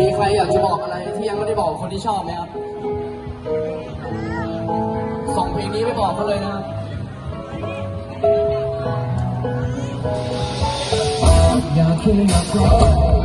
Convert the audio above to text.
มีใครอยากจะบอกอะไรที่ยังไม่ได้บอกคนที่ชอบไหมครับสองเพลงนี้ไปบอกเขาเลยนะครับอยากคืออาก่อ